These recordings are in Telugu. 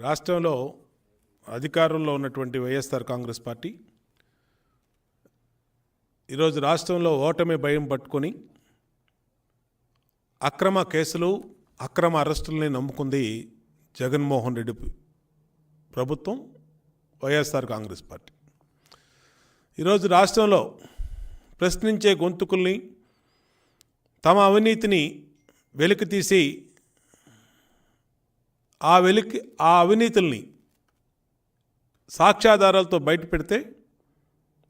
రాష్ట్రంలో అధికారంలో ఉన్నటువంటి వైఎస్ఆర్ కాంగ్రెస్ పార్టీ ఈరోజు రాష్ట్రంలో ఓటమి భయం పట్టుకొని అక్రమ కేసులు అక్రమ అరెస్టుల్ని నమ్ముకుంది జగన్మోహన్ రెడ్డి ప్రభుత్వం వైఎస్ఆర్ కాంగ్రెస్ పార్టీ. ఈరోజు రాష్ట్రంలో ప్రశ్నించే గొంతుకుల్ని తమ అవినీతిని వెలికి తీసి ఆ వెలికి ఆ అవినీతుల్ని సాక్ష్యాధారాలతో బయట పెడితే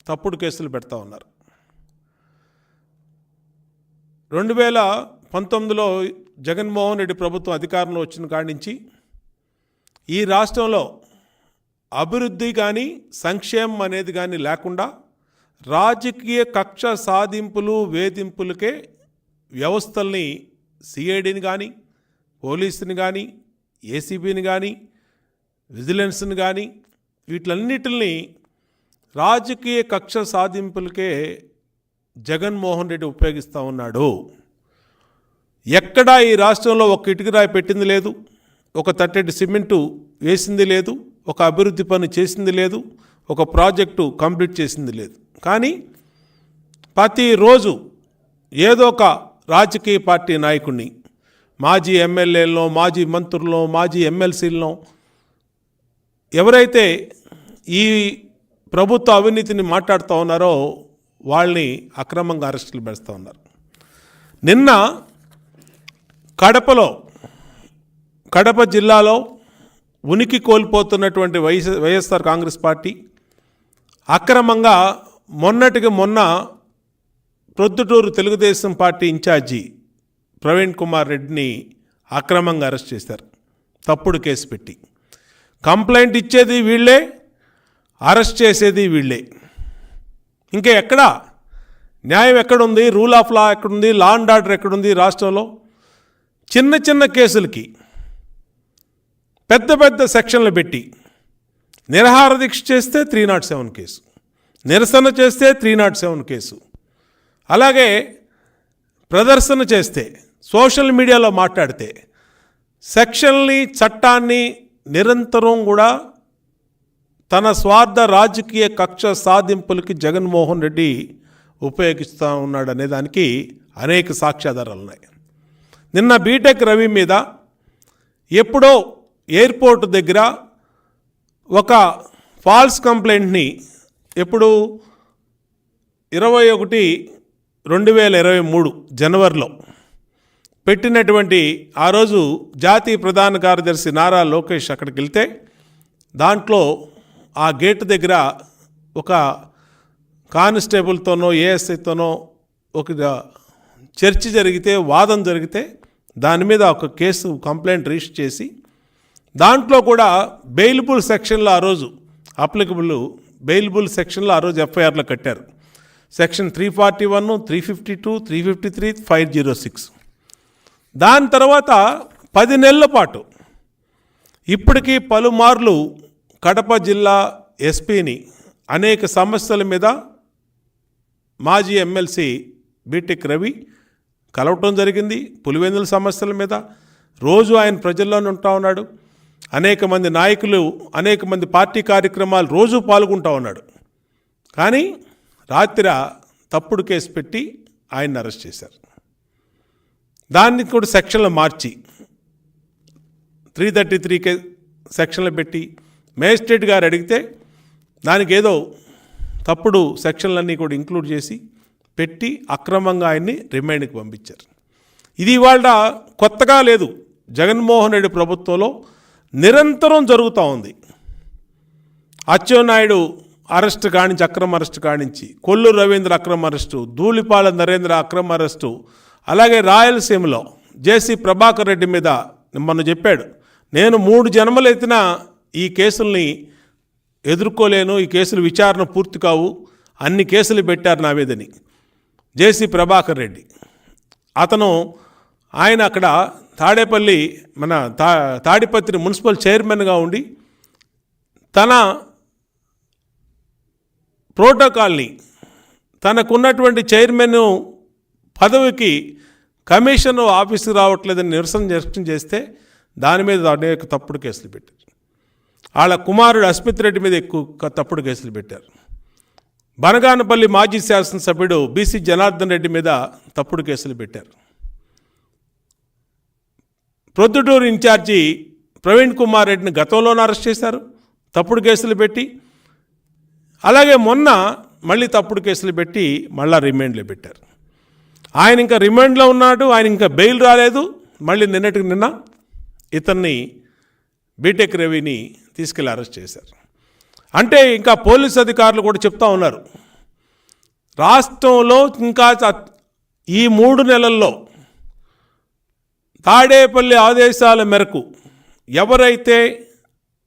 తప్పుడు కేసులు పెడతా ఉన్నారు. రెండు వేల పంతొమ్మిదిలో జగన్మోహన్ రెడ్డి ప్రభుత్వం అధికారంలో వచ్చిన కాడి నుంచి ఈ రాష్ట్రంలో అభివృద్ధి కానీ సంక్షేమం అనేది కానీ లేకుండా రాజకీయ కక్ష సాధింపులు వేధింపులకే వ్యవస్థల్ని సిఐడిని కానీ పోలీసుని కానీ ఏసీబీని కానీ విజిలెన్స్ని కానీ వీటిలన్నిటిని రాజకీయ కక్ష సాధింపులకే జగన్మోహన్ రెడ్డి ఉపయోగిస్తూ ఉన్నాడు. ఎక్కడా ఈ రాష్ట్రంలో ఒక ఇటుకరాయి పెట్టింది లేదు ఒక తట్టెడు సిమెంటు వేసింది లేదు ఒక అభివృద్ధి పని చేసింది లేదు ఒక ప్రాజెక్టు కంప్లీట్ చేసింది లేదు. కానీ ప్రతిరోజు ఏదో ఒక రాజకీయ పార్టీ నాయకుడిని మాజీ ఎమ్మెల్యేలను మాజీ మంత్రులను మాజీ ఎమ్మెల్సీలను ఎవరైతే ఈ ప్రభుత్వ అవినీతిని మాట్లాడుతూ ఉన్నారో వాళ్ళని అక్రమంగా అరెస్టులు పెడుతూ ఉన్నారు. నిన్న కడపలో కడప జిల్లాలో ఉనికి కోల్పోతున్నటువంటి వైఎస్ వైఎస్ఆర్ కాంగ్రెస్ పార్టీ అక్రమంగా మొన్నటికి మొన్న ప్రొద్దుటూరు తెలుగుదేశం పార్టీ ఇన్ఛార్జి ప్రవీణ్ కుమార్ రెడ్డిని అక్రమంగా అరెస్ట్ చేశారు. తప్పుడు కేసు పెట్టి. కంప్లైంట్ ఇచ్చేది వీళ్ళే అరెస్ట్ చేసేది వీళ్ళే. ఇంకా ఎక్కడా? న్యాయం ఎక్కడుంది? రూల్ ఆఫ్ లా ఎక్కడుంది? లా అండ్ ఆర్డర్ ఎక్కడుంది రాష్ట్రంలో? చిన్న చిన్న కేసులకి పెద్ద పెద్ద సెక్షన్లు పెట్టి నిరహార దీక్ష చేస్తే త్రీ నాట్ సెవెన్ కేసు. నిరసన చేస్తే త్రీ నాట్ సెవెన్ కేసు. అలాగే ప్రదర్శన చేస్తే సోషల్ మీడియాలో మాట్లాడితే సెక్షన్ని చట్టాన్ని నిరంతరం కూడా తన స్వార్థ రాజకీయ కక్ష సాధింపులకి జగన్మోహన్ రెడ్డి ఉపయోగిస్తూ ఉన్నాడు అనేదానికి అనేక సాక్ష్యాధారాలు ఉన్నాయి. నిన్న బీటెక్ రవి మీద ఎప్పుడో ఎయిర్పోర్ట్ దగ్గర ఒక ఫాల్స్ కంప్లైంట్ని ఎప్పుడు ఇరవై ఒకటి రెండు వేల ఇరవై మూడు జనవరిలో పెట్టినటువంటి ఆ రోజు జాతీయ ప్రధాన కార్యదర్శి నారా లోకేష్ అక్కడికి వెళ్తే దాంట్లో ఆ గేట్ దగ్గర ఒక కానిస్టేబుల్తోనో ఏఎస్ఐతోనో ఒక చర్చ జరిగితే వాదం జరిగితే దాని మీద ఒక కేసు కంప్లైంట్ రిజిస్టర్ చేసి దాంట్లో కూడా బెయిలబుల్ సెక్షన్లో ఆ రోజు అప్లికబుల్ బెయిలబుల్ సెక్షన్లో ఆ రోజు ఎఫ్ఐఆర్లో కట్టారు. Section three forty one three fifty two three fifty three five zero six. దాని తర్వాత పది నెలల పాటు ఇప్పటికీ పలుమార్లు కడప జిల్లా ఎస్పీని అనేక సమస్యల మీద మాజీ ఎమ్మెల్సీ బీటెక్ రవి కలవటం జరిగింది పులివెందుల సమస్యల మీద. రోజు ఆయన ప్రజల్లోనే ఉంటా ఉన్నాడు. అనేక మంది నాయకులు అనేక మంది పార్టీ కార్యక్రమాలు రోజు పాల్గొంటూ ఉన్నాడు. కానీ రాత్రి తప్పుడు కేసు పెట్టి ఆయన్ని అరెస్ట్ చేశారు. దాన్ని కూడా సెక్షన్లు మార్చి త్రీ థర్టీ త్రీ కే సెక్షన్లు పెట్టి మేజిస్ట్రేట్ గారు అడిగితే దానికి ఏదో తప్పుడు సెక్షన్లన్నీ కూడా ఇంక్లూడ్ చేసి పెట్టి అక్రమంగా ఆయన్ని రిమైండ్కి పంపించారు. ఇది ఇవాళ కొత్తగా లేదు. జగన్మోహన్ రెడ్డి ప్రభుత్వంలో నిరంతరం జరుగుతూ ఉంది. అచ్చెన్నాయుడు అరెస్ట్ కానించి అక్రమ అరెస్ట్ కానించి కొల్లు రవీంద్ర అక్రమ అరెస్టు ధూళిపాల నరేంద్ర అక్రమ అరెస్టు అలాగే రాయలసీమలో జేసీ ప్రభాకర్ రెడ్డి మీద మొన్న చెప్పాడు నేను మూడు జన్మలెత్తినా ఎత్తిన ఈ కేసుల్ని ఎదుర్కోలేను ఈ కేసులు విచారణ పూర్తి కావు అన్ని కేసులు పెట్టారు నా మీదని. జేసీ ప్రభాకర్ రెడ్డి. అతను ఆయన అక్కడ తాడేపల్లి మన తా తాడిపత్రి మున్సిపల్ చైర్మన్గా ఉండి తన ప్రోటోకాల్ని తనకున్నటువంటి చైర్మన్ పదవికి కమిషన్ ఆఫీసుకు రావట్లేదని నిరసన వ్యక్తం చేస్తే దాని మీద అనేక తప్పుడు కేసులు పెట్టారు. వాళ్ళ కుమారుడు అస్మిత్ రెడ్డి మీద ఎక్కువ తప్పుడు కేసులు పెట్టారు. బనగానపల్లి మాజీ శాసనసభ్యుడు బీసీ జనార్దన్ రెడ్డి మీద తప్పుడు కేసులు పెట్టారు. ప్రొద్దుటూరు ఇన్ఛార్జి ప్రవీణ్ కుమార్ రెడ్డిని గతంలోనే అరెస్ట్ చేశారు. తప్పుడు కేసులు పెట్టి అలాగే మొన్న మళ్ళీ తప్పుడు కేసులు పెట్టి మళ్ళా రిమాండ్లో పెట్టారు. ఆయన ఇంకా రిమాండ్లో ఉన్నాడు ఆయన ఇంకా బెయిల్ రాలేదు. మళ్ళీ నిన్నటికి నిన్న ఇతన్ని బీటెక్ రవిని తీసుకెళ్ళి అరెస్ట్ చేశారు. అంటే ఇంకా పోలీస్ అధికారులు కూడా చెప్తా ఉన్నారు. రాష్ట్రంలో ఇంకా ఈ మూడు నెలల్లో తాడేపల్లి ఆదేశాల మేరకు ఎవరైతే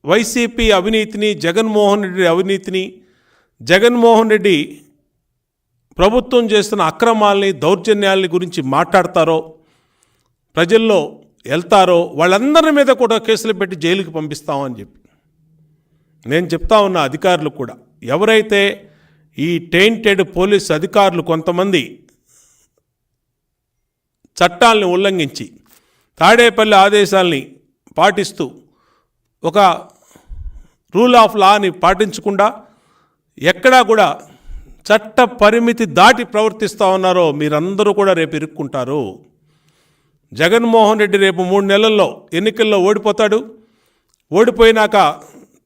వైసీపీ అవినీతిని జగన్మోహన్ రెడ్డి అవినీతిని జగన్మోహన్ రెడ్డి ప్రభుత్వం చేస్తున్న అక్రమాల్ని దౌర్జన్యాలని గురించి మాట్లాడతారో ప్రజల్లో వెళ్తారో వాళ్ళందరి మీద కూడా కేసులు పెట్టి జైలుకి పంపిస్తామని చెప్పి. నేను చెప్తా ఉన్న అధికారులు కూడా. ఎవరైతే ఈ టెయింటెడ్ పోలీస్ అధికారులు కొంతమంది చట్టాలని ఉల్లంఘించి తాడేపల్లి ఆదేశాల్ని పాటిస్తూ ఒక రూల్ ఆఫ్ లాని పాటించకుండా ఎక్కడా కూడా చట్ట పరిమితి దాటి ప్రవర్తిస్తూ ఉన్నారో మీరందరూ కూడా రేపు ఇరుక్కుంటారు. జగన్మోహన్ రెడ్డి రేపు మూడు నెలల్లో ఎన్నికల్లో ఓడిపోతాడు. ఓడిపోయినాక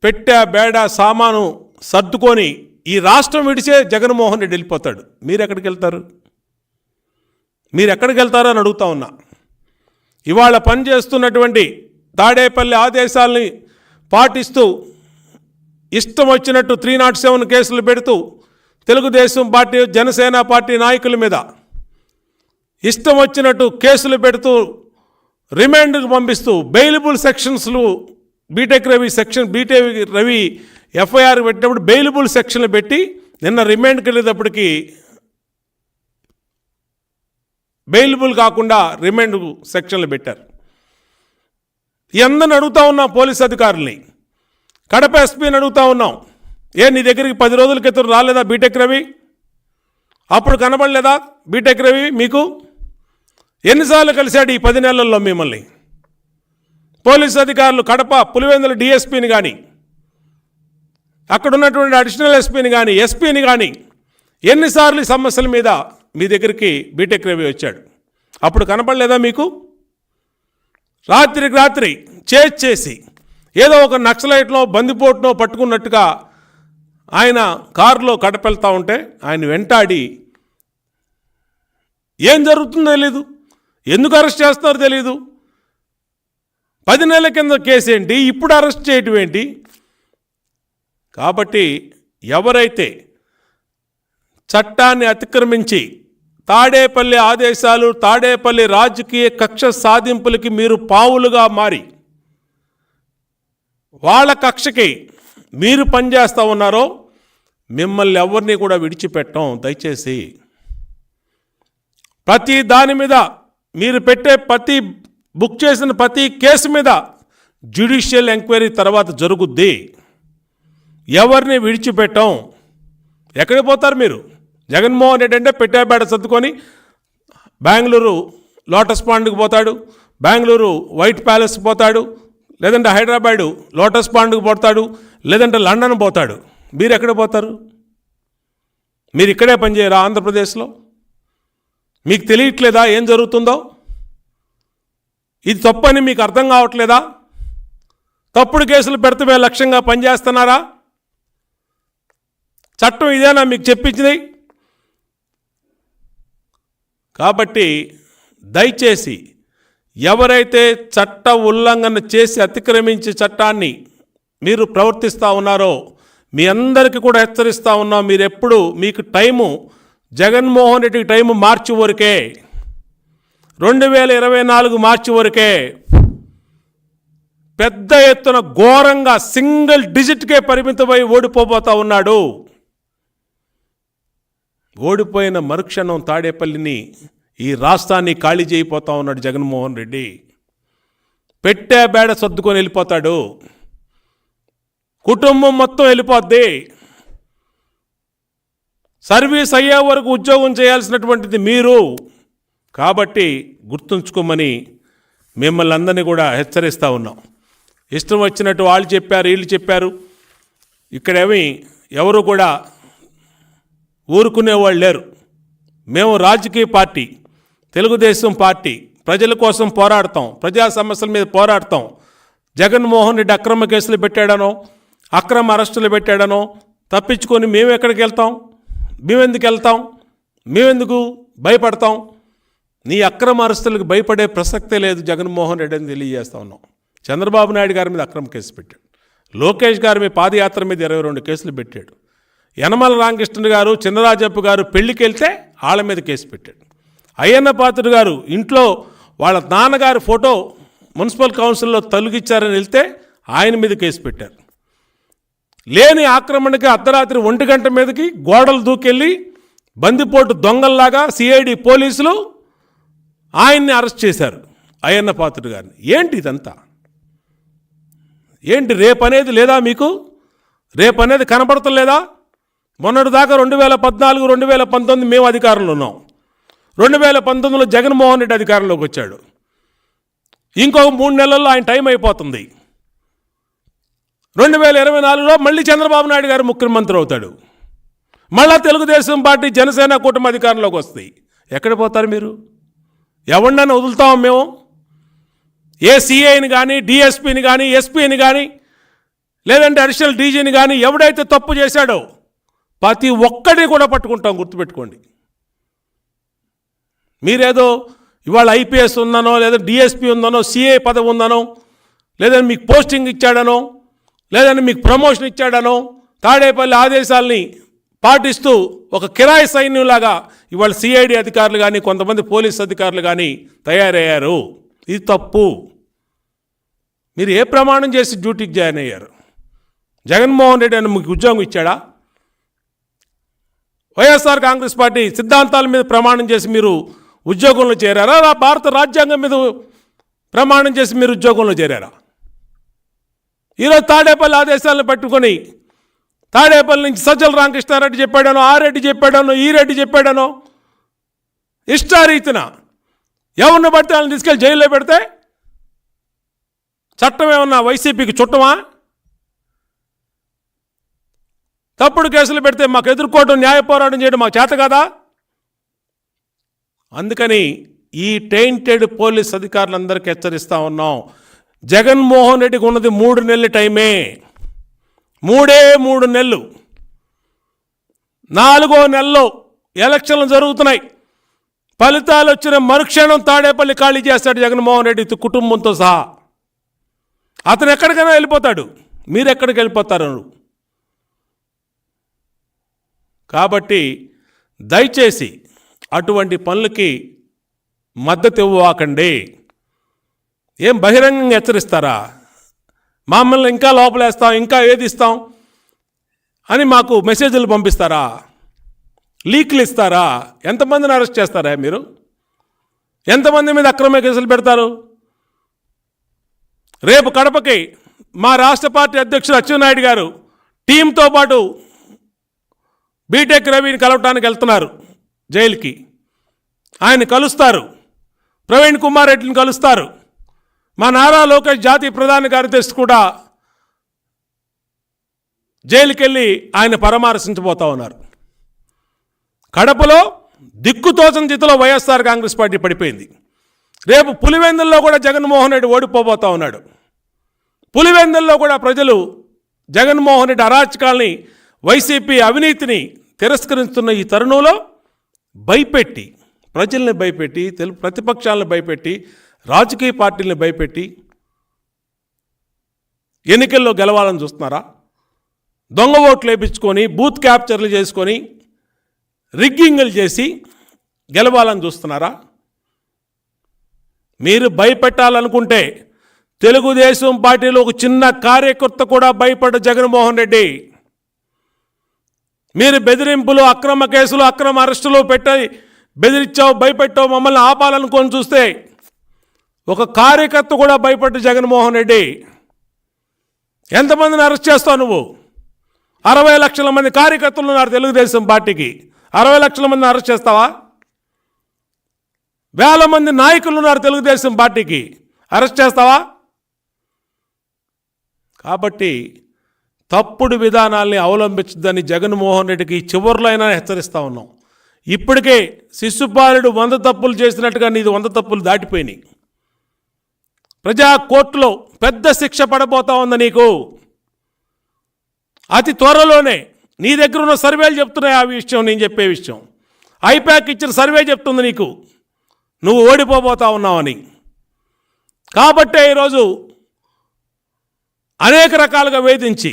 పెట్టా బేడ సామాను సర్దుకొని ఈ రాష్ట్రం విడిచే జగన్మోహన్ రెడ్డి వెళ్ళిపోతాడు. మీరు ఎక్కడికి వెళ్తారు మీరు ఎక్కడికి వెళ్తారో అని అడుగుతా ఉన్నా. ఇవాళ పనిచేస్తున్నటువంటి తాడేపల్లి ఆదేశాల్ని పాటిస్తూ ఇష్టం వచ్చినట్టు త్రీ నాట్ సెవెన్ కేసులు పెడుతూ తెలుగుదేశం పార్టీ జనసేన పార్టీ నాయకుల మీద ఇష్టం వచ్చినట్టు కేసులు పెడుతూ రిమాండ్కు పంపిస్తూ bailable సెక్షన్స్లు BTech Ravi section BTech Ravi FIR పెట్టినప్పుడు బెయిలబుల్ సెక్షన్లు పెట్టి నిన్న రిమాండ్కి వెళ్ళేటప్పటికి బెయిలబుల్ కాకుండా రిమాండ్ సెక్షన్లు పెట్టారు. ఎందని అడుగుతా ఉన్నాం పోలీస్ అధికారుల్ని. కడప ఎస్పీని అడుగుతా ఉన్నాం. ఏ నీ దగ్గరికి పది రోజుల క్రితం రాలేదా బీటెక్ రవి? అప్పుడు కనబడలేదా బీటెక్ రవి మీకు? ఎన్నిసార్లు కలిశాడు ఈ పది నెలల్లో మిమ్మల్ని? పోలీస్ అధికారులు కడప పులివెందుల డిఎస్పీని కానీ అక్కడ ఉన్నటువంటి అడిషనల్ ఎస్పీని కానీ ఎస్పీని కానీ ఎన్నిసార్లు ఈ సమస్యల మీద మీ దగ్గరికి బీటెక్ రవి వచ్చాడు? అప్పుడు కనపడలేదా మీకు? రాత్రికి రాత్రి చేజ్ చేసి ఏదో ఒక నక్సలైట్లో బందిపోటునో పట్టుకున్నట్టుగా ఆయన కారులో కడపెళ్తా ఉంటే ఆయన వెంటాడి ఏం జరుగుతుందో తెలీదు. ఎందుకు అరెస్ట్ చేస్తారో తెలీదు. పది నెలల కింద కేసు ఏంటి? ఇప్పుడు అరెస్ట్ చేయటం ఏంటి? కాబట్టి ఎవరైతే చట్టాన్ని అతిక్రమించి తాడేపల్లి ఆదేశాలు తాడేపల్లి రాజకీయ కక్ష సాధింపులకి మీరు పావులుగా మారి వాళ్ళ కక్షకి మీరు పనిచేస్తూ ఉన్నారో మిమ్మల్ని ఎవరిని కూడా విడిచిపెట్టం. దయచేసి ప్రతి దాని మీద మీరు పెట్టే ప్రతి బుక్ చేసిన ప్రతి కేసు మీద జ్యుడిషియల్ ఎంక్వైరీ తర్వాత జరుగుద్ది. ఎవరిని విడిచిపెట్టం? ఎక్కడికి పోతారు మీరు? జగన్మోహన్ రెడ్డి అంటే పెట్టేబేడ సర్దుకొని బెంగళూరు లోటస్ పాండ్కి పోతాడు బెంగళూరు వైట్ ప్యాలెస్కి పోతాడు లేదంటే హైదరాబాదు లోటస్ పాండ్కి పోతాడు లేదంటే లండన్ పోతాడు. మీరు ఎక్కడ పోతారు? మీరు ఇక్కడే పనిచేయరా ఆంధ్రప్రదేశ్లో? మీకు తెలియట్లేదా ఏం జరుగుతుందో? ఇది తప్పని మీకు అర్థం కావట్లేదా? తప్పుడు కేసులు పెడితే లక్ష్యంగా పనిచేస్తున్నారా? చట్టం ఇదేనా మీకు చెప్పించింది? కాబట్టి దయచేసి ఎవరైతే చట్ట ఉల్లంఘన చేసి అతిక్రమించి చట్టాన్ని మీరు ప్రవర్తిస్తూ ఉన్నారో మీ అందరికీ కూడా హెచ్చరిస్తూ ఉన్నాం మీరు ఎప్పుడు మీకు టైము జగన్మోహన్ రెడ్డికి టైము మార్చి వరకే. రెండు వేల ఇరవై నాలుగు మార్చి వరకే. పెద్ద ఎత్తున ఘోరంగా సింగిల్ డిజిట్కే పరిమితమై ఓడిపోబోతా ఉన్నాడు. ఓడిపోయిన మరుక్షణం తాడేపల్లిని ఈ రాష్ట్రాన్ని ఖాళీ చేయిపోతా ఉన్నాడు జగన్మోహన్ రెడ్డి. పెట్టే బేడ సర్దుకొని వెళ్ళిపోతాడు. కుటుంబం మొత్తం వెళ్ళిపోద్ది. సర్వీస్ అయ్యే వరకు ఉద్యోగం చేయాల్సినటువంటిది మీరు. కాబట్టి గుర్తుంచుకోమని మిమ్మల్ని అందరినీ కూడా హెచ్చరిస్తూ ఉన్నాం. ఇష్టం వచ్చినట్టు వాళ్ళు చెప్పారు వీళ్ళు చెప్పారు. ఇక్కడేమి ఎవరు కూడా ఊరుకునేవాళ్ళు లేరు. మేము రాజకీయ పార్టీ. తెలుగుదేశం పార్టీ ప్రజల కోసం పోరాడతాం ప్రజా సమస్యల మీద పోరాడతాం. జగన్మోహన్ రెడ్డి అక్రమ కేసులు పెట్టాడనో అక్రమ అరెస్టులు పెట్టాడనో తప్పించుకొని మేము ఎక్కడికి వెళ్తాం? మేమెందుకు వెళ్తాం? మేమెందుకు భయపడతాం? నీ అక్రమ అరెస్టులకు భయపడే ప్రసక్తే లేదు జగన్మోహన్ రెడ్డి అని తెలియజేస్తా ఉన్నాం. చంద్రబాబు నాయుడు గారి మీద అక్రమ కేసు పెట్టాడు. లోకేష్ గారి మీద పాదయాత్ర మీద ఇరవై రెండు కేసులు పెట్టాడు. యనమల రామకృష్ణ గారు చిన్నరాజప్ప గారు పెళ్ళికి వెళ్తే వాళ్ళ మీద కేసు పెట్టాడు. అయ్యన్న పాత్రుడు గారు ఇంట్లో వాళ్ళ నాన్నగారి ఫోటో మున్సిపల్ కౌన్సిల్లో తొలగిచ్చారని వెళ్తే ఆయన మీద కేసు పెట్టారు. లేని ఆక్రమణకి అర్ధరాత్రి ఒంటి గంట మీదకి గోడలు దూకెళ్ళి బందిపోటు దొంగల్లాగా సిఐడి పోలీసులు ఆయన్ని అరెస్ట్ చేశారు అయ్యన్న పాత్రుడు గారిని. ఏంటి ఇదంతా? ఏంటి రేపనేది లేదా మీకు? రేపు అనేది కనపడటం లేదా? మొన్నటి దాకా రెండు వేల పద్నాలుగు రెండు వేల పంతొమ్మిది మేము అధికారంలో ఉన్నాం. రెండు వేల పంతొమ్మిదిలో జగన్మోహన్ రెడ్డి అధికారంలోకి వచ్చాడు. ఇంకొక మూడు నెలల్లో ఆయన టైం అయిపోతుంది. రెండు వేల ఇరవై నాలుగులో మళ్ళీ చంద్రబాబు నాయుడు గారు ముఖ్యమంత్రి అవుతాడు. మళ్ళా తెలుగుదేశం పార్టీ జనసేన కూటమి అధికారంలోకి వస్తాయి ఎక్కడ పోతారు మీరు? ఎవరినైనా వదులుతాం మేము? ఏ సిఐని కానీ డిఎస్పీని కానీ ఎస్పీని కానీ లేదంటే అడిషనల్ డీజీని కానీ ఎవడైతే తప్పు చేశాడో ప్రతి ఒక్కడిని కూడా పట్టుకుంటాం గుర్తుపెట్టుకోండి. మీరేదో ఇవాళ ఐపీఎస్ ఉందనో లేదా డిఎస్పీ ఉందనో సిఏ పదవి ఉందనో లేదని మీకు పోస్టింగ్ ఇచ్చాడనో లేదని మీకు ప్రమోషన్ ఇచ్చాడనో తాడేపల్లి ఆదేశాలని పాటిస్తూ ఒక కిరాయి సైన్యంలాగా ఇవాళ సిఐడి అధికారులు కానీ కొంతమంది పోలీస్ అధికారులు కానీ తయారయ్యారు. ఇది తప్పు. మీరు ఏ ప్రమాణం చేసి డ్యూటీకి జాయిన్ అయ్యారు? జగన్మోహన్ రెడ్డి అని మీకు ఉద్యోగం ఇచ్చాడా? వైఎస్ఆర్ కాంగ్రెస్ పార్టీ సిద్ధాంతాల మీద ప్రమాణం చేసి మీరు ఉద్యోగంలో చేరారా? భారత రాజ్యాంగం మీద ప్రమాణం చేసి మీరు ఉద్యోగంలో చేరారా? ఈరోజు తాడేపల్లి ఆదేశాలను పట్టుకొని తాడేపల్లి నుంచి సజ్జల రామకృష్ణారెడ్డి చెప్పాడనో ఆ రెడ్డి చెప్పాడనో ఈ రెడ్డి చెప్పాడనో ఇష్టారీతిన ఎవరిని పడితే వాళ్ళని తీసుకెళ్ళి జైల్లో పెడితే చట్టం ఏమన్నా వైసీపీకి చుట్టమా? తప్పుడు కేసులు పెడితే మాకు ఎదుర్కోవడం న్యాయ పోరాటం చేయడం మాకు చేత కదా? అందుకని ఈ టెయింటెడ్ పోలీస్ అధికారులందరికీ హెచ్చరిస్తూ ఉన్నాం. జగన్మోహన్ రెడ్డికి ఉన్నది మూడు నెలల టైమే. మూడే మూడు నెలలు. నాలుగో నెలలో ఎలక్షన్లు జరుగుతున్నాయి. ఫలితాలు వచ్చిన మరుక్షణం తాడేపల్లి ఖాళీ చేస్తాడు జగన్మోహన్ రెడ్డి కుటుంబంతో సహా. అతను ఎక్కడికైనా వెళ్ళిపోతాడు. మీరు ఎక్కడికి వెళ్ళిపోతారు కాబట్టి దయచేసి అటువంటి పనులకి మద్దతు ఇవ్వకండి. ఏం బహిరంగంగా హెచ్చరిస్తారా? మమ్మల్ని ఇంకా లోపలేస్తాం ఇంకా ఏది ఇస్తాం అని మాకు మెసేజ్లు పంపిస్తారా? లీక్లు ఇస్తారా? ఎంతమందిని అరెస్ట్ చేస్తారా మీరు? ఎంతమంది మీద అక్రమ కేసులు పెడతారు? రేపు కడపకి మా రాష్ట్ర పార్టీ అధ్యక్షుడు అచ్చెన్నాయుడు గారు టీంతో పాటు బీటెక్ రవిని కలవటానికి వెళ్తున్నారు. జైలుకి. ఆయన కలుస్తారు. ప్రవీణ్ కుమార్ రెడ్డిని కలుస్తారు. మా నారా లోకేష్ జాతీయ ప్రధాన కార్యదర్శి కూడా జైలుకెళ్ళి ఆయన పరామర్శించబోతా ఉన్నారు. కడపలో దిక్కుతోచని స్థితిలో వైఎస్ఆర్ కాంగ్రెస్ పార్టీ పడిపోయింది. రేపు పులివెందుల్లో కూడా జగన్మోహన్ రెడ్డి ఓడిపోబోతా ఉన్నాడు. పులివెందుల్లో కూడా ప్రజలు జగన్మోహన్ రెడ్డి అరాచకాల్ని వైసీపీ అవినీతిని తిరస్కరిస్తున్న ఈ తరుణంలో భయపెట్టి ప్రజల్ని భయపెట్టి తెలు ప్రతిపక్షాలను భయపెట్టి రాజకీయ పార్టీలను భయపెట్టి ఎన్నికల్లో గెలవాలని చూస్తున్నారా? దొంగ ఓట్లు వేయించుకొని బూత్ క్యాప్చర్లు చేసుకొని రిగ్గింగ్లు చేసి గెలవాలని చూస్తున్నారా? మీరు భయపెట్టాలనుకుంటే తెలుగుదేశం పార్టీలో ఒక చిన్న కార్యకర్త కూడా భయపడ్డ జగన్మోహన్ రెడ్డి. మీరు బెదిరింపులు అక్రమ కేసులు అక్రమ అరెస్టులు పెట్టి బెదిరించావు భయపెట్టావు మమ్మల్ని ఆపాలనుకొని చూస్తే ఒక కార్యకర్త కూడా భయపడ్డ జగన్మోహన్ రెడ్డి. ఎంతమందిని అరెస్ట్ చేస్తావు నువ్వు? అరవై లక్షల మంది కార్యకర్తలు ఉన్నారు తెలుగుదేశం పార్టీకి. అరవై లక్షల మందిని అరెస్ట్ చేస్తావా? వేల మంది నాయకులు ఉన్నారు తెలుగుదేశం పార్టీకి. అరెస్ట్ చేస్తావా? కాబట్టి తప్పుడు విధానాల్ని అవలంబించదని జగన్మోహన్ రెడ్డికి చివరిలో అయినా హెచ్చరిస్తూ ఉన్నాం. ఇప్పటికే శిశుపాలుడు వంద తప్పులు చేసినట్టుగా నీది వంద తప్పులు దాటిపోయినాయి. ప్రజా కోర్టులో పెద్ద శిక్ష పడబోతా ఉంది నీకు. అతి త్వరలోనే నీ దగ్గర ఉన్న సర్వేలు చెప్తున్నాయి ఆ విషయం నేను చెప్పే విషయం. ఐప్యాక్ ఇచ్చిన సర్వే చెప్తుంది నీకు. నువ్వు ఓడిపోబోతా ఉన్నావని. కాబట్టే ఈరోజు అనేక రకాలుగా వేధించి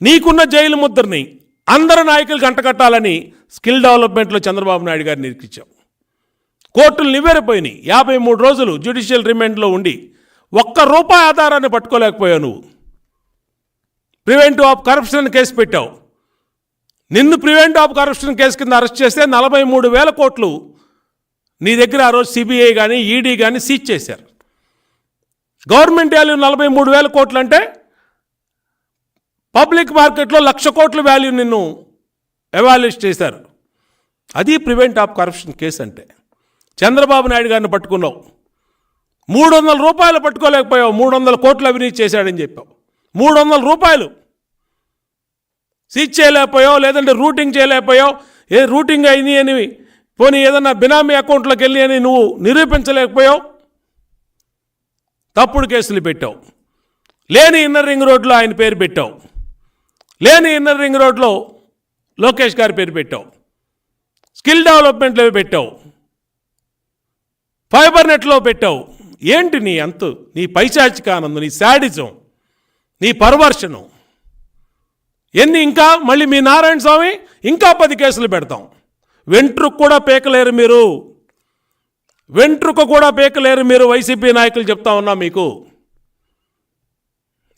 నీకున్న జైలు ముద్రని అందరు నాయకులు గంటకట్టాలని స్కిల్ డెవలప్మెంట్లో చంద్రబాబు నాయుడు గారిని నిరికించావు కోర్టులు నివేరిపోయినాయి యాభై మూడు రోజులు జ్యుడిషియల్ రిమాండ్లో ఉండి ఒక్క రూపాయి ఆధారాన్ని పట్టుకోలేకపోయావు నువ్వు. ప్రివెంట్ ఆఫ్ కరప్షన్ కేసు పెట్టావు. నిన్ను ప్రివెంట్ ఆఫ్ కరప్షన్ కేసు కింద అరెస్ట్ చేస్తే నలభై మూడు వేల కోట్లు నీ దగ్గర ఆ రోజు సిబిఐ కానీ ఈడీ కానీ సీజ్ చేశారు. గవర్నమెంట్ వాల్యూ నలభై మూడు వేల కోట్లు అంటే పబ్లిక్ మార్కెట్లో లక్ష కోట్ల వాల్యూ నిన్ను ఎవాల్యుయేట్ చేశారు. అది ప్రివెంట్ ఆఫ్ కరప్షన్ కేసు అంటే. చంద్రబాబు నాయుడు గారిని పట్టుకున్నావు. మూడు వందల రూపాయలు పట్టుకోలేకపోయావు. మూడు వందల కోట్లు అవినీతి చేశాడని చెప్పావు. మూడు వందల రూపాయలు. సీజ్ చేయలేకపోయావు లేదంటే రూటింగ్ చేయలేకపోయావు. ఏ రూటింగ్ అయింది అని పోనీ ఏదన్నా బినామీ అకౌంట్లోకి వెళ్ళి అని నువ్వు నిరూపించలేకపోయావు. తప్పుడు కేసులు పెట్టావు. లేని ఇన్నర్ రింగ్ రోడ్లో ఆయన పేరు పెట్టావు. లేని ఇన్నర్ రింగ్ రోడ్లో లోకేష్ గారి పేరు పెట్టావు. స్కిల్ డెవలప్మెంట్లో పెట్టావు. ఫైబర్ నెట్లో పెట్టావు. ఏంటి నీ అంతు? నీ పైశాచికానందం నీ శాడిజం నీ పర్వర్షను ఎన్ని ఇంకా? మళ్ళీ మీ నారాయణ స్వామి ఇంకా పది కేసులు పెడతాం. వెంట్రుకు కూడా పేకలేరు మీరు. వెంట్రుకు కూడా పేకలేరు మీరు. వైసీపీ నాయకులు చెప్తా ఉన్నా మీకు.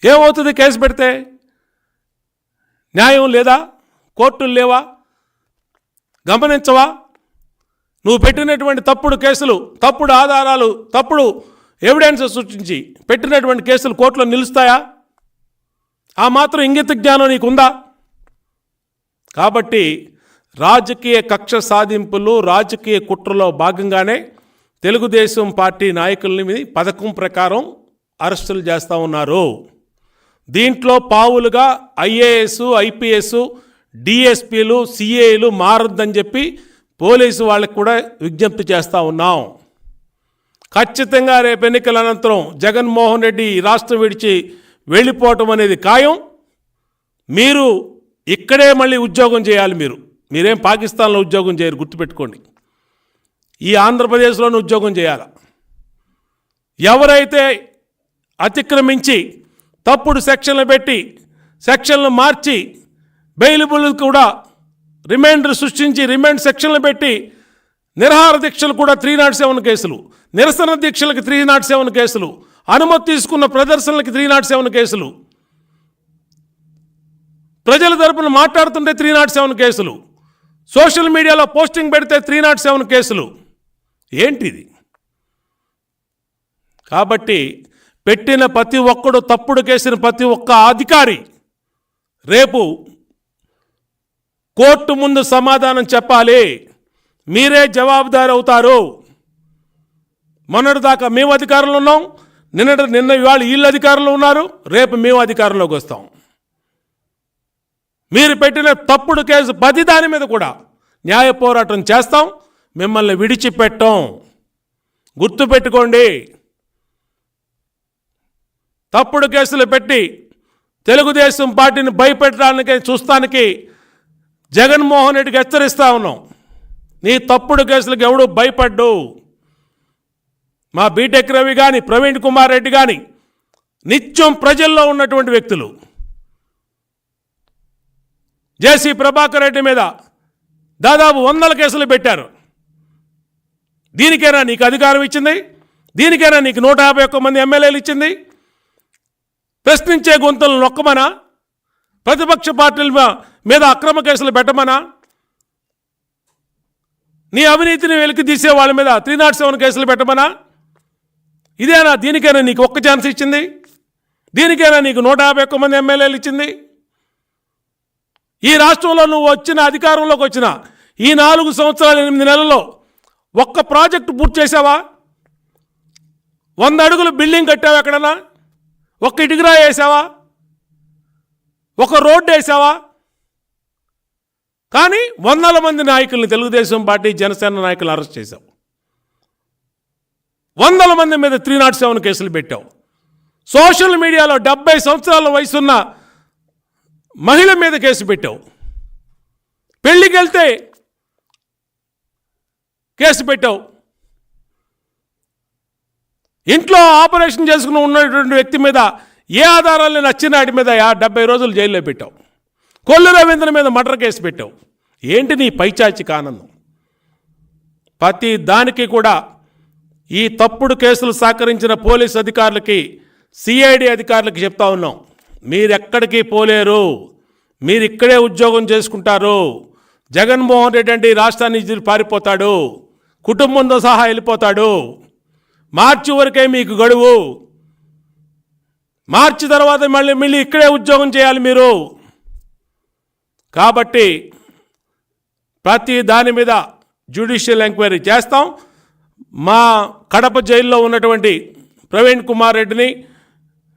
ఏమవుతుంది కేసు పెడితే? న్యాయం లేదా? కోర్టులు లేవా? గమనించవా? నువ్వు పెట్టినటువంటి తప్పుడు కేసులు తప్పుడు ఆధారాలు తప్పుడు ఎవిడెన్స్ సృష్టించి పెట్టినటువంటి కేసులు కోర్టులో నిలుస్తాయా? ఆ మాత్రం ఇంగిత జ్ఞానం నీకుందా? కాబట్టి రాజకీయ కక్ష సాధింపులు రాజకీయ కుట్రలో భాగంగానే తెలుగుదేశం పార్టీ నాయకుల్ని పథకం ప్రకారం అరెస్టులు చేస్తూ ఉన్నారు. దీంట్లో పావులుగా ఐఏఎస్ ఐపీఎస్ డిఎస్పీలు సిఏలు మారొద్దని చెప్పి పోలీసు వాళ్ళకి కూడా విజ్ఞప్తి చేస్తూ ఉన్నాం. ఖచ్చితంగా రేపు ఎన్నికల అనంతరం జగన్మోహన్ రెడ్డి ఈ రాష్ట్రం విడిచి వెళ్ళిపోవటం అనేది ఖాయం. మీరు ఇక్కడే మళ్ళీ ఉద్యోగం చేయాలి మీరు. మీరేం పాకిస్తాన్లో ఉద్యోగం చేయరు గుర్తుపెట్టుకోండి. ఈ ఆంధ్రప్రదేశ్లోనే ఉద్యోగం చేయాలి? ఎవరైతే అతిక్రమించి తప్పుడు సెక్షన్లు పెట్టి సెక్షన్లు మార్చి బెయిలబుల్ కూడా రిమైండర్ సృష్టించి రిమైండ్ సెక్షన్లు పెట్టి నిరహార దీక్షలు కూడా త్రీ నాట్ సెవెన్ కేసులు నిరసన దీక్షలకు త్రీ నాట్ సెవెన్ కేసులు అనుమతి తీసుకున్న ప్రదర్శనలకి త్రీ నాట్ సెవెన్ కేసులు. ప్రజల తరపున మాట్లాడుతుంటే త్రీ నాట్ సెవెన్ కేసులు. సోషల్ మీడియాలో పోస్టింగ్ పెడితే త్రీ నాట్ సెవెన్ కేసులు. ఏంటిది? కాబట్టి పెట్టిన ప్రతి ఒక్కడు తప్పుడు కేసిన ప్రతి ఒక్క అధికారి రేపు కోర్టు ముందు సమాధానం చెప్పాలి. మీరే జవాబుదారు అవుతారు మొన్నటిదాకా మేము అధికారంలో ఉన్నాం. నిన్నటి నిన్న ఇవాళ వీళ్ళు అధికారంలో ఉన్నారు. రేపు మేము అధికారంలోకి వస్తాం. మీరు పెట్టిన తప్పుడు కేసు పది దాని మీద కూడా న్యాయ పోరాటం చేస్తాం. మిమ్మల్ని విడిచిపెట్టాం. గుర్తుపెట్టుకోండి. తప్పుడు కేసులు పెట్టి తెలుగుదేశం పార్టీని భయపెట్టడానికి చూస్తానికి జగన్మోహన్ రెడ్డికి హెచ్చరిస్తా ఉన్నాం. నీ తప్పుడు కేసులకు ఎవడు భయపడ్డు. మా బీటెక్ రవి కానీ ప్రవీణ్ కుమార్ రెడ్డి కానీ నిత్యం ప్రజల్లో ఉన్నటువంటి వ్యక్తులు. జేసీ ప్రభాకర్ రెడ్డి మీద దాదాపు వందల కేసులు పెట్టారు. దీనికైనా నీకు అధికారం ఇచ్చింది? దీనికైనా నీకు నూట యాభై ఒక్క మంది ఎమ్మెల్యేలు ఇచ్చింది? ప్రశ్నించే గొంతులను నొక్కమనా? ప్రతిపక్ష పార్టీల మీద అక్రమ కేసులు పెట్టమనా? నీ అవినీతిని వెలికి తీసే వాళ్ళ మీద త్రీ నాట్ సెవెన్ కేసులు పెట్టమనా? ఇదేనా? దీనికైనా నీకు ఒక్క ఛాన్స్ ఇచ్చింది? దీనికైనా నీకు నూట యాభై ఒక్క మంది ఎమ్మెల్యేలు ఇచ్చింది? ఈ రాష్ట్రంలో నువ్వు వచ్చిన అధికారంలోకి వచ్చిన ఈ నాలుగు సంవత్సరాలు ఎనిమిది నెలల్లో ఒక్క ప్రాజెక్టు పూర్తి చేసావా వంద అడుగులు బిల్డింగ్ కట్టావా ఎక్కడన్నా? ఒక్క ఇటుకురా వేసావా? ఒక రోడ్డు వేసావా? కానీ వందల మంది నాయకుల్ని తెలుగుదేశం పార్టీ జనసేన నాయకులు అరెస్ట్ చేశావు. వందల మంది మీద త్రీ నాట్ సెవెన్ కేసులు పెట్టావు. సోషల్ మీడియాలో డెబ్బై సంవత్సరాల వయసున్న మహిళ మీద కేసు పెట్టావు. పెళ్ళికి వెళ్తే కేసు పెట్టావు. ఇంట్లో ఆపరేషన్ చేసుకుని ఉన్నటువంటి వ్యక్తి మీద ఏ ఆధారాలు నచ్చినాడి మీద యా డెబ్బై రోజులు జైల్లో పెట్టావు. కొల్లు రవీంద్ర మీద మర్డర్ కేసు పెట్టావు. ఏంటి నీ పైచాచిక ఆనందం ప్రతి దానికి కూడా ఈ తప్పుడు కేసులు సహకరించిన పోలీస్ అధికారులకి సిఐడి అధికారులకి చెప్తా ఉన్నాం. మీరెక్కడికి పోలేరు? మీరు ఇక్కడే ఉద్యోగం చేసుకుంటారు. జగన్మోహన్ రెడ్డి అంటే రాష్ట్రాన్ని పారిపోతాడు. కుటుంబంతో సహా వెళ్ళిపోతాడు. మార్చి వరకే మీకు గడువు. మార్చి తర్వాత మళ్ళీ మళ్ళీ ఇక్కడే ఉద్యోగం చేయాలి మీరు. కాబట్టి ప్రతి దాని మీద జ్యుడిషియల్ ఎంక్వైరీ చేస్తాం. మా కడప జైల్లో ఉన్నటువంటి ప్రవీణ్ కుమార్ రెడ్డిని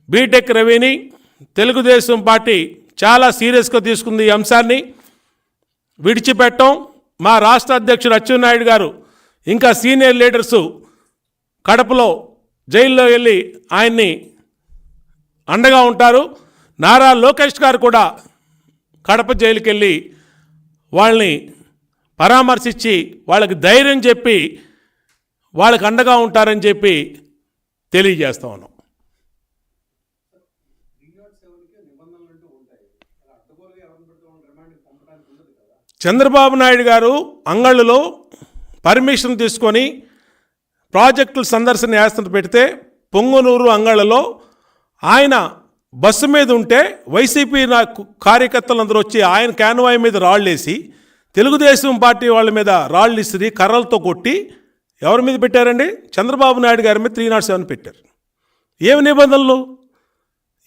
బీటెక్ రవిని తెలుగుదేశం పార్టీ చాలా సీరియస్గా తీసుకుంది ఈ అంశాన్ని. విడిచిపెట్టం. మా రాష్ట్ర అధ్యక్షుడు అచ్చెన్నాయుడు గారు ఇంకా సీనియర్ లీడర్సు కడపలో జైల్లో వెళ్ళి ఆయన్ని అండగా ఉంటారు. నారా లోకేష్ గారు కూడా కడప జైలుకి వెళ్ళి వాళ్ళని పరామర్శించి వాళ్ళకి ధైర్యం చెప్పి వాళ్ళకి అండగా ఉంటారని చెప్పి తెలియజేస్తా ఉన్నాం. చంద్రబాబు నాయుడు గారు అంగళ్ళలో పర్మిషన్ తీసుకొని ప్రాజెక్టుల సందర్శన యాత్ర పెడితే పొంగనూరు అంగళ్ళలో ఆయన బస్సు మీద ఉంటే వైసీపీ నా కార్యకర్తలందరూ వచ్చి ఆయన క్యాన్వాయ్ మీద రాళ్ళేసి తెలుగుదేశం పార్టీ వాళ్ళ మీద రాళ్ళు ఇసిరి కర్రలతో కొట్టి ఎవరి మీద పెట్టారండి? చంద్రబాబు నాయుడు గారి మీద త్రీ నాట్ సెవెన్ పెట్టారు. ఏమి నిబంధనలు?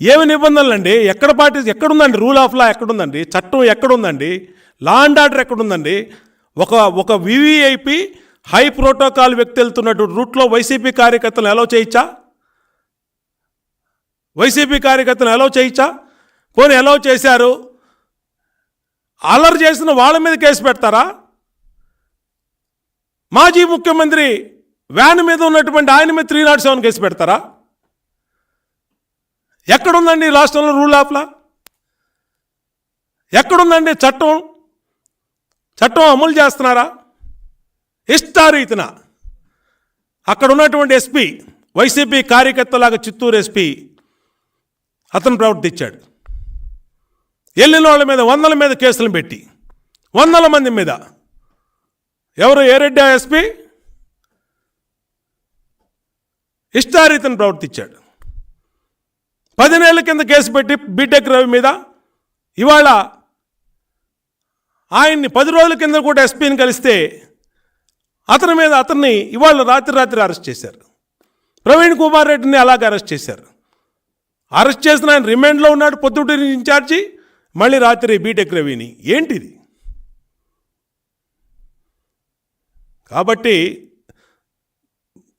ఏమి నిబంధనలు అండి ఎక్కడ పార్టీ ఎక్కడుందండి? రూల్ ఆఫ్ లా ఎక్కడుందండి? చట్టం ఎక్కడుందండి? లా అండ్ ఆర్డర్ ఎక్కడుందండి? ఒక ఒక వివిఐపి హై ప్రోటోకాల్ వ్యక్తి వెళ్తున్నటువంటి రూట్లో వైసీపీ కార్యకర్తలు ఎలా చేయొచ్చా వైసీపీ కార్యకర్తలు ఎలా చేయొచ్చా పోనీ ఎలా చేశారు? అల్లరి చేసిన వాళ్ళ మీద కేసు పెడతారా? మాజీ ముఖ్యమంత్రి వ్యాన్ మీద ఉన్నటువంటి ఆయన మీద త్రీ నాట్ సెవెన్ కేసు పెడతారా? ఎక్కడుందండి రాష్ట్రంలో రూల్ ఆఫ్లా ఎక్కడుందండి చట్టం? చట్టం అమలు చేస్తున్నారా? ఇష్టారీతన అక్కడ ఉన్నటువంటి ఎస్పీ వైసీపీ కార్యకర్తలాగా చిత్తూరు ఎస్పీ అతను ప్రవర్తించాడు. వెళ్ళిన వాళ్ళ మీద వందల మీద కేసులు పెట్టి వందల మంది మీద. ఎవరు? ఏరెడ్డి ఎస్పీ? ఇష్టారీతను ప్రవర్తించాడు. పదినేళ్ళ కింద కేసు పెట్టి బీటెక్ రవి మీద ఇవాళ ఆయన్ని పది రోజుల కింద కూడా ఎస్పీని కలిస్తే అతని మీద అతన్ని ఇవాళ రాత్రి రాత్రి అరెస్ట్ చేశారు. ప్రవీణ్ కుమార్ రెడ్డిని అలాగే అరెస్ట్ చేశారు. అరెస్ట్ చేసిన ఆయన రిమాండ్లో ఉన్నాడు పొద్దుటి ఇన్ఛార్జి మళ్ళీ రాత్రి బీటెక్ రవిని. ఏంటిది? కాబట్టి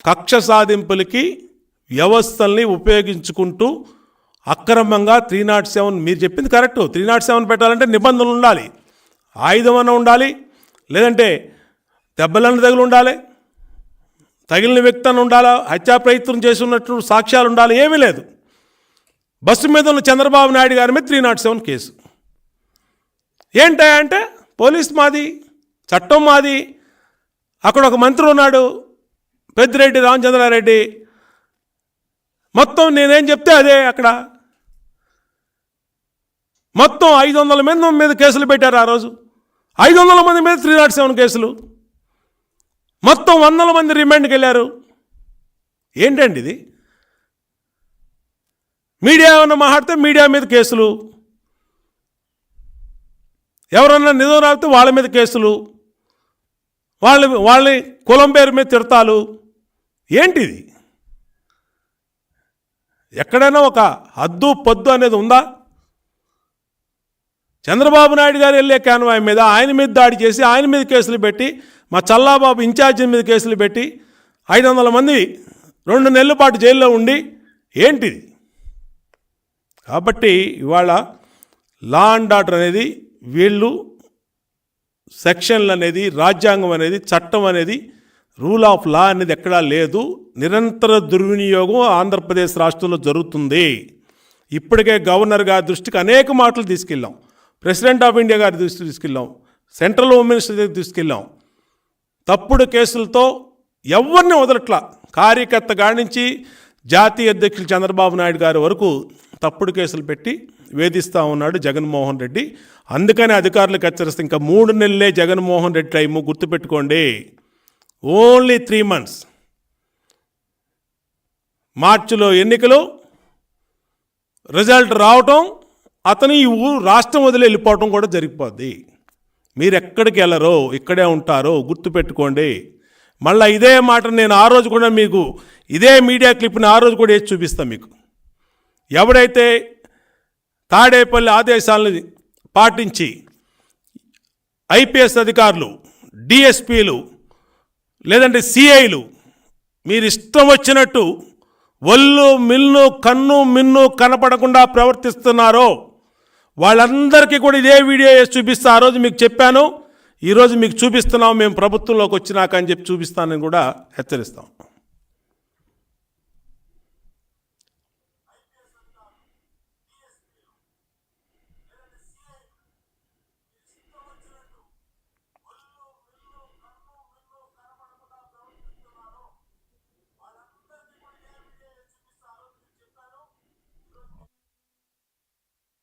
కక్ష సాధింపులకి వ్యవస్థల్ని ఉపయోగించుకుంటూ అక్రమంగా త్రీ నాట్ సెవెన్ మీరు చెప్పింది కరెక్ట్ త్రీ నాట్ సెవెన్ పెట్టాలంటే నిబంధనలు ఉండాలి. ఆయుధం అన్న ఉండాలి. లేదంటే దెబ్బలను తగిలి ఉండాలి తగిలిన వ్యక్తి అని ఉండాలా? హత్యా ప్రయత్నం చేసి ఉన్నట్టు సాక్ష్యాలు ఉండాలి. ఏమీ లేదు. బస్సు మీద ఉన్న చంద్రబాబు నాయుడు గారి మీద త్రీ నాట్ సెవెన్ కేసు. ఏంటా అంటే పోలీస్ మాది చట్టం మాది. అక్కడ ఒక మంత్రి ఉన్నాడు పెద్దిరెడ్డి రామచంద్రారెడ్డి. మొత్తం నేనేం చెప్తే అదే అక్కడ. మొత్తం ఐదు వందల మంది మీద కేసులు పెట్టారు ఆ రోజు. ఐదు వందల మంది మీద త్రీ నాట్ సెవెన్ కేసులు. మొత్తం వందల మంది రిమాండ్కి వెళ్ళారు. ఏంటండి ఇది? మీడియా ఏమన్నా మాట్లాడితే మీడియా మీద కేసులు. ఎవరన్నా నిజం రాపితే వాళ్ళ మీద కేసులు. వాళ్ళ వాళ్ళని కులం పేరు మీద తిడతాలు. ఏంటిది? ఎక్కడైనా ఒక హద్దు పొద్దు అనేది ఉందా? చంద్రబాబు నాయుడు గారు వెళ్ళే కాన్వాయ్ మీద ఆయన మీద దాడి చేసి ఆయన మీద కేసులు పెట్టి మా చల్లాబాబు ఇన్ఛార్జి మీద కేసులు పెట్టి ఐదు వందల మంది రెండు నెలల పాటు జైల్లో ఉండి ఏంటిది? కాబట్టి ఇవాళ లా అండ్ ఆర్డర్ అనేది వీళ్ళు సెక్షన్లు అనేది రాజ్యాంగం అనేది చట్టం అనేది రూల్ ఆఫ్ లా అనేది ఎక్కడా లేదు. నిరంతర దుర్వినియోగం ఆంధ్రప్రదేశ్ రాష్ట్రంలో జరుగుతుంది. ఇప్పటికే గవర్నర్ గారి దృష్టికి అనేక మాటలు తీసుకెళ్ళాం. ప్రెసిడెంట్ ఆఫ్ ఇండియా గారి దృష్టికి తీసుకెళ్ళాం. సెంట్రల్ హోమ్ మినిస్టర్ దగ్గర తీసుకెళ్ళాం. తప్పుడు కేసులతో ఎవరిని వదలట్లా. కార్యకర్త కాడి జాతీయ అధ్యక్షులు చంద్రబాబు నాయుడు గారి వరకు తప్పుడు కేసులు పెట్టి వేధిస్తూ ఉన్నాడు జగన్మోహన్ రెడ్డి. అందుకని అధికారులకు హెచ్చరిస్తే ఇంకా మూడు నెలలే జగన్మోహన్ రెడ్డి టైము గుర్తుపెట్టుకోండి. Only three months. మార్చిలో ఎన్నికలు రిజల్ట్ రావటం అతను ఈ ఊరు రాష్ట్రం వదిలి వెళ్ళిపోవటం కూడా జరిగిపోద్ది. మీరెక్కడికి వెళ్ళరో ఇక్కడే ఉంటారో గుర్తుపెట్టుకోండి. మళ్ళీ ఇదే మాట నేను ఆ రోజు కూడా మీకు ఇదే మీడియా క్లిప్ని ఆ రోజు కూడా వేసి చూపిస్తాను మీకు. ఎవడైతే తాడేపల్లి ఆదేశాలను పాటించి ఐపీఎస్ అధికారులు డిఎస్పీలు లేదంటే సిఐలు మీరు ఇష్టం వచ్చినట్టు ఒళ్ళు మిల్లు కన్ను మిన్ను కనపడకుండా ప్రవర్తిస్తున్నారో వాళ్ళందరికీ కూడా ఇదే వీడియో వేసి చూపిస్తా. ఆ రోజు మీకు చెప్పాను. ఈరోజు మీకు చూపిస్తున్నాం. మేము ప్రభుత్వంలోకి వచ్చినాక అని చెప్పి చూపిస్తానని కూడా హెచ్చరిస్తాం.